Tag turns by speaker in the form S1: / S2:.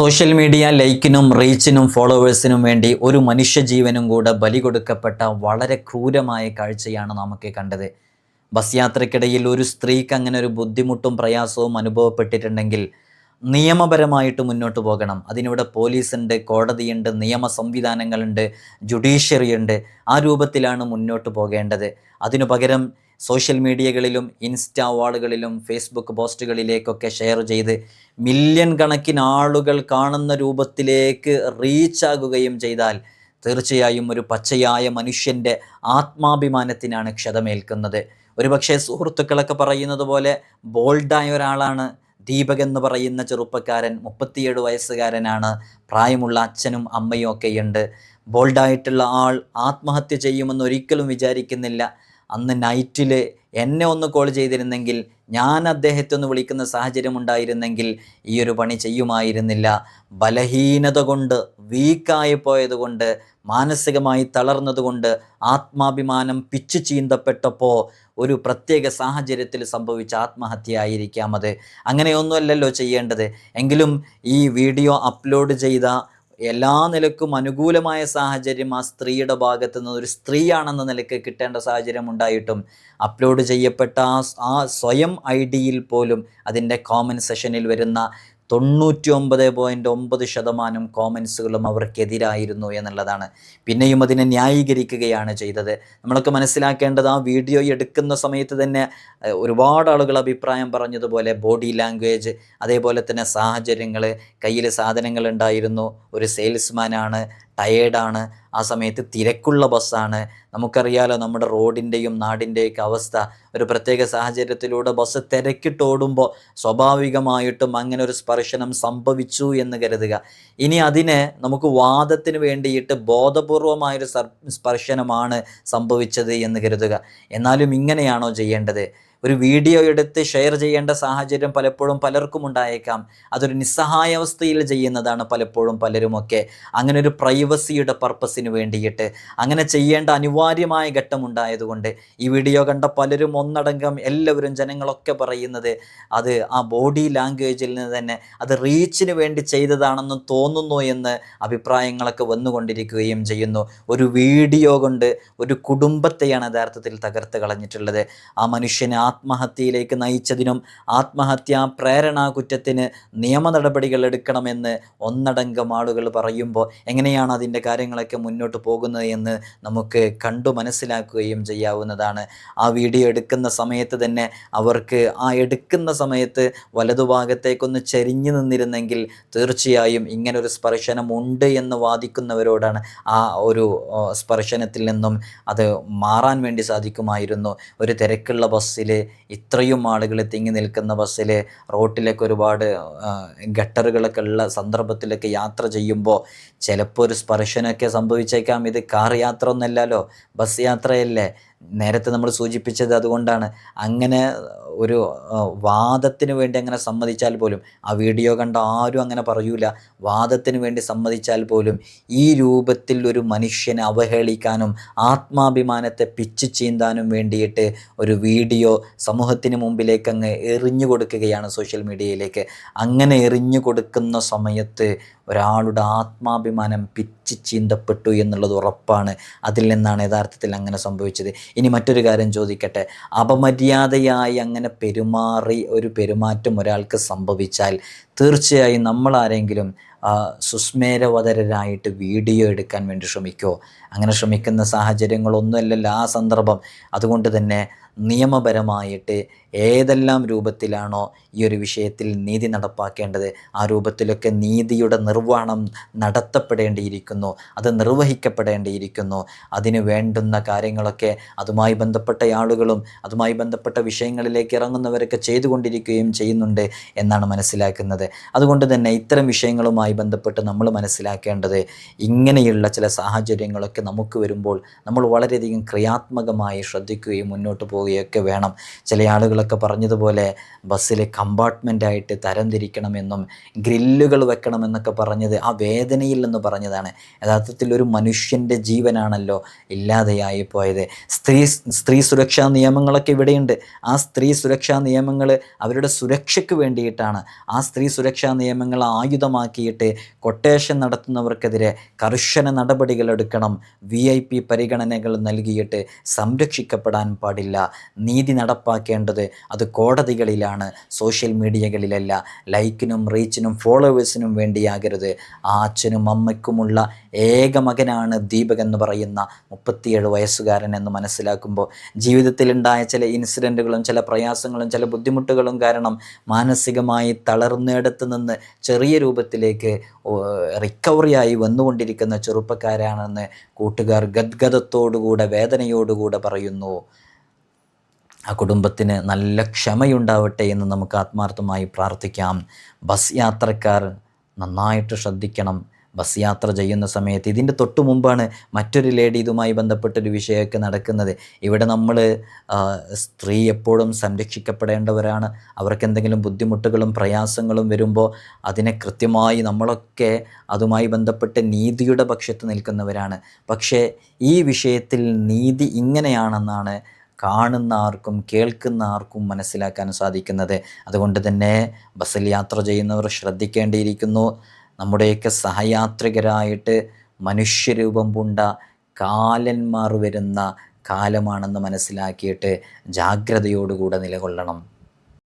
S1: Social media ലൈക്കിനും റീച്ചിനും ഫോളോവേഴ്സിനും വേണ്ടി ഒരു മനുഷ്യജീവനും കൂടെ ബലി കൊടുക്കപ്പെട്ട വളരെ ക്രൂരമായ കാഴ്ചയാണ് നമുക്ക് കണ്ടത്. ബസ് യാത്രക്കിടയിൽ ഒരു സ്ത്രീക്ക് അങ്ങനെ ഒരു ബുദ്ധിമുട്ടും പ്രയാസവും അനുഭവപ്പെട്ടിട്ടുണ്ടെങ്കിൽ നിയമപരമായിട്ട് മുന്നോട്ട് പോകണം. അതിനിവിടെ പോലീസുണ്ട് കോടതിയുണ്ട് നിയമ സംവിധാനങ്ങളുണ്ട് ജുഡീഷ്യറി ഉണ്ട് ആ രൂപത്തിലാണ് മുന്നോട്ട് പോകേണ്ടത്. അതിനു പകരം സോഷ്യൽ മീഡിയകളിലും ഇൻസ്റ്റാ വാളുകളിലും ഫേസ്ബുക്ക് പോസ്റ്റുകളിലേക്കൊക്കെ ഷെയർ ചെയ്ത് മില്യൺ കണക്കിന് ആളുകൾ കാണുന്ന രൂപത്തിലേക്ക് റീച്ചാകുകയും ചെയ്താൽ തീർച്ചയായും ഒരു പച്ചയായ മനുഷ്യന്റെ ആത്മാഭിമാനത്തിനാണ് ക്ഷതമേൽക്കുന്നത്. ഒരുപക്ഷെ സുഹൃത്തുക്കളൊക്കെ പറയുന്നത് പോലെ ബോൾഡായ ഒരാളാണ്. ദീപക് എന്ന് പറയുന്ന ചെറുപ്പക്കാരൻ മുപ്പത്തിയേഴ് വയസ്സുകാരനാണ്. പ്രായമുള്ള അച്ഛനും അമ്മയും ഒക്കെയുണ്ട്. ബോൾഡായിട്ടുള്ള ആൾ ആത്മഹത്യ ചെയ്യുമെന്ന് ഒരിക്കലും വിചാരിക്കുന്നില്ല. അന്ന് നൈറ്റിൽ എന്നെ ഒന്ന് കോൾ ചെയ്തിരുന്നെങ്കിൽ ഞാൻ അദ്ദേഹത്തെ ഒന്ന് വിളിക്കുന്ന സാഹചര്യം ഉണ്ടായിരുന്നെങ്കിൽ ഈ ഒരു പണി ചെയ്യുമായിരുന്നില്ല. ബലഹീനത കൊണ്ട് വീക്കായി പോയതുകൊണ്ട് മാനസികമായി തളർന്നതുകൊണ്ട് ആത്മാഭിമാനം പിച്ചു ചീന്തപ്പെട്ടപ്പോൾ ഒരു പ്രത്യേക സാഹചര്യത്തിൽ സംഭവിച്ച ആത്മഹത്യ ആയിരിക്കാം അത്. അങ്ങനെയൊന്നുമല്ലല്ലോ ചെയ്യേണ്ടത്. എങ്കിലും ഈ വീഡിയോ അപ്ലോഡ് ചെയ്ത എല്ലാ നിലക്കും അനുകൂലമായ സാഹചര്യം ആ സ്ത്രീയുടെ ഭാഗത്ത് നിന്ന് ഒരു സ്ത്രീയാണെന്ന നിലയ്ക്ക് കിട്ടേണ്ട സാഹചര്യം ഉണ്ടായിട്ടും അപ്ലോഡ് ചെയ്യപ്പെട്ട ആ സ്വയം ഐ ഡിയിൽ പോലും അതിന്റെ കോമൻ സെഷനിൽ വരുന്ന തൊണ്ണൂറ്റി ഒമ്പത് പോയിന്റ് ഒമ്പത് ശതമാനം കോമൻസുകളും അവർക്കെതിരായിരുന്നു എന്നുള്ളതാണ്. പിന്നെയും അതിനെ ന്യായീകരിക്കുകയാണ് ചെയ്തത്. നമ്മളൊക്കെ മനസ്സിലാക്കേണ്ടത് ആ വീഡിയോ എടുക്കുന്ന സമയത്ത് തന്നെ ഒരുപാട് ആളുകൾ അഭിപ്രായം പറഞ്ഞതുപോലെ ബോഡി ലാംഗ്വേജ് അതേപോലെ തന്നെ സാഹചര്യങ്ങൾ കയ്യിൽ സാധനങ്ങൾ ഉണ്ടായിരുന്നു ഒരു സെയിൽസ്മാനാണ് ടയേർഡാണ് ആ സമയത്ത് തിരക്കുള്ള ബസ്സാണ്. നമുക്കറിയാലോ നമ്മുടെ റോഡിന്റെയും നാടിന്റെയൊക്കെ അവസ്ഥ. ഒരു പ്രത്യേക സാഹചര്യത്തിലൂടെ ബസ് തിരക്കിട്ട് ഓടുമ്പോൾ സ്വാഭാവികമായിട്ടും അങ്ങനെ ഒരു സ്പർശനം സംഭവിച്ചു എന്ന് കരുതുക. ഇനി അതിനെ നമുക്ക് വാദത്തിന് വേണ്ടിയിട്ട് ബോധപൂർവമായൊരു സ്പർശനമാണ് സംഭവിച്ചത് എന്ന് കരുതുക. എന്നാലും ഇങ്ങനെയാണോ ചെയ്യേണ്ടത്? ഒരു വീഡിയോ എടുത്ത് ഷെയർ ചെയ്യേണ്ട സാഹചര്യം പലപ്പോഴും പലർക്കും ഉണ്ടായേക്കാം. അതൊരു നിസ്സഹായാവസ്ഥയിൽ ചെയ്യുന്നതാണ് പലപ്പോഴും പലരുമൊക്കെ. അങ്ങനെ ഒരു പ്രൈവസിയുടെ പർപ്പസിന് വേണ്ടിയിട്ട് അങ്ങനെ ചെയ്യേണ്ട അനിവാര്യമായ ഘട്ടം ഉണ്ടായതുകൊണ്ട് ഈ വീഡിയോ കണ്ട പലരും ഒന്നടങ്കം എല്ലാവരും ജനങ്ങളൊക്കെ പറയുന്നത് അത് ആ ബോഡി ലാംഗ്വേജിൽ നിന്ന് തന്നെ അത് റീച്ചിന് വേണ്ടി ചെയ്തതാണെന്ന് തോന്നുന്നു എന്ന് അഭിപ്രായങ്ങളൊക്കെ വന്നുകൊണ്ടിരിക്കുകയും ചെയ്യുന്നു. ഒരു വീഡിയോ കൊണ്ട് ഒരു കുടുംബത്തെയാണ് യഥാർത്ഥത്തിൽ തകർത്ത് കളഞ്ഞിട്ടുള്ളത്. ആ മനുഷ്യനെ ആത്മഹത്യയിലേക്ക് നയിച്ചതിനും ആത്മഹത്യാ പ്രേരണാ കുറ്റത്തിന് നിയമ നടപടികൾ എടുക്കണമെന്ന് ഒന്നടങ്കം ആളുകൾ പറയുമ്പോൾ എങ്ങനെയാണ് അതിന്റെ കാര്യങ്ങളൊക്കെ മുന്നോട്ട് പോകുന്നത് എന്ന് നമുക്ക് കണ്ടു മനസ്സിലാക്കുകയും ചെയ്യാവുന്നതാണ്. ആ വീഡിയോ എടുക്കുന്ന സമയത്ത് തന്നെ അവർക്ക് ആ എടുക്കുന്ന സമയത്ത് വലതുഭാഗത്തേക്കൊന്ന് ചെരിഞ്ഞു നിന്നിരുന്നെങ്കിൽ തീർച്ചയായും ഇങ്ങനൊരു സ്പർശനം ഉണ്ട് എന്ന് വാദിക്കുന്നവരോടാണ് ആ ഒരു സ്പർശനത്തിൽ നിന്നും അത് മാറാൻ വേണ്ടി സാധിക്കുമായിരുന്നു. ഒരു തിരക്കുള്ള ബസ്സിൽ ഇത്രയും ആളുകൾ തിങ്ങി നിൽക്കുന്ന ബസ്സിൽ റോട്ടിലൊക്കെ ഒരുപാട് ഗട്ടറുകളൊക്കെ ഉള്ള സന്ദർഭത്തിലൊക്കെ യാത്ര ചെയ്യുമ്പോൾ ചിലപ്പോൾ ഒരു സ്പർശനമൊക്കെ സംഭവിച്ചേക്കാം. ഇത് കാർ യാത്ര ഒന്നല്ലല്ലോ ബസ് യാത്രയല്ലേ? നേരത്തെ നമ്മൾ സൂചിപ്പിച്ചത് അതുകൊണ്ടാണ്. അങ്ങനെ ഒരു വാദത്തിന് വേണ്ടി അങ്ങനെ സമ്മതിച്ചാൽ പോലും ആ വീഡിയോ കണ്ട ആരും അങ്ങനെ പറയൂല. വാദത്തിന് വേണ്ടി സമ്മതിച്ചാൽ പോലും ഈ രൂപത്തിൽ ഒരു മനുഷ്യനെ അവഹേളിക്കാനും ആത്മാഭിമാനത്തെ പിച്ചു ചീന്താനും വേണ്ടിയിട്ട് ഒരു വീഡിയോ സമൂഹത്തിന് മുമ്പിലേക്ക് അങ്ങ് എറിഞ്ഞു കൊടുക്കുകയാണ് സോഷ്യൽ മീഡിയയിലേക്ക്. അങ്ങനെ എറിഞ്ഞു കൊടുക്കുന്ന സമയത്ത് ഒരാളുടെ ആത്മാഭിമാനം പിച്ച് ചീന്തപ്പെട്ടു എന്നുള്ളത് ഉറപ്പാണ്. അതിൽ നിന്നാണ് യഥാർത്ഥത്തിൽ അങ്ങനെ സംഭവിച്ചത്. ഇനി മറ്റൊരു കാര്യം ചോദിക്കട്ടെ. അപമര്യാദയായി അങ്ങനെ പെരുമാറി ഒരു പെരുമാറ്റം ഒരാൾക്ക് സംഭവിച്ചാൽ തീർച്ചയായും നമ്മൾ ആരെങ്കിലും വീഡിയോ എടുക്കാൻ വേണ്ടി ശ്രമിക്കുമോ അങ്ങനെ ശ്രമിക്കുന്ന സാഹചര്യങ്ങളൊന്നുമല്ലല്ലോ ആ സന്ദർഭം. അതുകൊണ്ട് തന്നെ നിയമപരമായിട്ട് ഏതെല്ലാം രൂപത്തിലാണോ ഈ ഒരു വിഷയത്തിൽ നീതി നടപ്പാക്കേണ്ടത് ആ രൂപത്തിലൊക്കെ നീതിയുടെ നിർവഹണം നടത്തപ്പെടേണ്ടിയിരിക്കുന്നു അത് നിർവഹിക്കപ്പെടേണ്ടിയിരിക്കുന്നു. അതിന് വേണ്ടുന്ന കാര്യങ്ങളൊക്കെ അതുമായി ബന്ധപ്പെട്ട ആളുകളും അതുമായി ബന്ധപ്പെട്ട വിഷയങ്ങളിലേക്ക് ഇറങ്ങുന്നവരൊക്കെ ചെയ്തുകൊണ്ടിരിക്കുകയും ചെയ്യുന്നുണ്ട് എന്നാണ് മനസ്സിലാക്കുന്നത്. അതുകൊണ്ട് തന്നെ ഇത്തരം വിഷയങ്ങളുമായി ബന്ധപ്പെട്ട് നമ്മൾ മനസ്സിലാക്കേണ്ടത് ഇങ്ങനെയുള്ള ചില സാഹചര്യങ്ങളൊക്കെ നമുക്ക് വരുമ്പോൾ നമ്മൾ വളരെയധികം ക്രിയാത്മകമായി ശ്രദ്ധിക്കുകയും മുന്നോട്ട് പോവുകയും പോവുകയൊക്കെ വേണം. ചില ആളുകളൊക്കെ പറഞ്ഞതുപോലെ ബസ്സിൽ കമ്പാർട്ട്മെന്റായിട്ട് തരംതിരിക്കണമെന്നും ഗ്രില്ലുകൾ വെക്കണമെന്നൊക്കെ പറഞ്ഞത് ആ വേദനയിൽ നിന്ന് പറഞ്ഞതാണ്. യഥാർത്ഥത്തിൽ ഒരു മനുഷ്യന്റെ ജീവനാണല്ലോ ഇല്ലാതെയായി പോയത്. സ്ത്രീ സ്ത്രീ സുരക്ഷാ നിയമങ്ങളൊക്കെ ഇവിടെയുണ്ട്. ആ സ്ത്രീ സുരക്ഷാ നിയമങ്ങൾ അവരുടെ സുരക്ഷയ്ക്ക് വേണ്ടിയിട്ടാണ്. ആ സ്ത്രീ സുരക്ഷാ നിയമങ്ങൾ ആയുധമാക്കിയിട്ട് കൊട്ടേഷൻ നടത്തുന്നവർക്കെതിരെ കർശന നടപടികൾ എടുക്കണം വി ഐ പി പരിഗണനകൾ നൽകിയിട്ട് സംരക്ഷിക്കപ്പെടാൻ പാടില്ല. നീതി നടപ്പാക്കേണ്ടത് അത് കോടതികളിലാണ്. സോഷ്യൽ മീഡിയകളിലല്ല. ലൈക്കിനും റീച്ചിനും ഫോളോവേഴ്സിനും വേണ്ടിയാകരുത്. ആ അച്ഛനും അമ്മയ്ക്കുമുള്ള ഏക മകനാണ് ദീപക് എന്ന് പറയുന്ന മുപ്പത്തിയേഴ് വയസ്സുകാരൻ എന്ന് മനസ്സിലാക്കുമ്പോൾ ജീവിതത്തിലുണ്ടായ ചില ഇൻസിഡന്റുകളും ചില പ്രയാസങ്ങളും ചില ബുദ്ധിമുട്ടുകളും കാരണം മാനസികമായി തളർന്നിടത്ത് നിന്ന് ചെറിയ രൂപത്തിലേക്ക് റിക്കവറിയായി വന്നുകൊണ്ടിരിക്കുന്ന ചെറുപ്പക്കാരാണെന്ന് കൂട്ടുകാർ ഗദ്ഗതത്തോടുകൂടെ വേദനയോടുകൂടെ പറയുന്നു. ആ കുടുംബത്തിന് നല്ല ക്ഷമയുണ്ടാവട്ടെ എന്ന് നമുക്ക് ആത്മാർത്ഥമായി പ്രാർത്ഥിക്കാം. ബസ് യാത്രക്കാർ നന്നായിട്ട് ശ്രദ്ധിക്കണം. ബസ് യാത്ര ചെയ്യുന്ന സമയത്ത് ഇതിന്റെ തൊട്ട് മുമ്പാണ് മറ്റൊരു ലേഡി ഇതുമായി ബന്ധപ്പെട്ടൊരു വിഷയമൊക്കെ നടക്കുന്നത്. ഇവിടെ നമ്മൾ സ്ത്രീ എപ്പോഴും സംരക്ഷിക്കപ്പെടേണ്ടവരാണ്. അവർക്ക് എന്തെങ്കിലും ബുദ്ധിമുട്ടുകളും പ്രയാസങ്ങളും വരുമ്പോൾ അതിനെ കൃത്യമായി നമ്മളൊക്കെ അതുമായി ബന്ധപ്പെട്ട് നീതിയുടെ പക്ഷത്ത് നിൽക്കുന്നവരാണ്. പക്ഷേ ഈ വിഷയത്തിൽ നീതി ഇങ്ങനെയാണെന്നാണ് കാണുന്ന ആർക്കും കേൾക്കുന്ന ആർക്കും മനസ്സിലാക്കാൻ സാധിക്കുന്നത്. അതുകൊണ്ട് തന്നെ ബസ്സിൽ യാത്ര ചെയ്യുന്നവർ ശ്രദ്ധിക്കേണ്ടിയിരിക്കുന്നു. നമ്മുടെയൊക്കെ സഹയാത്രികരായിട്ട് മനുഷ്യരൂപം പൂണ്ട കാലന്മാർ വരുന്ന കാലമാണെന്ന് മനസ്സിലാക്കിയിട്ട് ജാഗ്രതയോടുകൂടെ നിലകൊള്ളണം.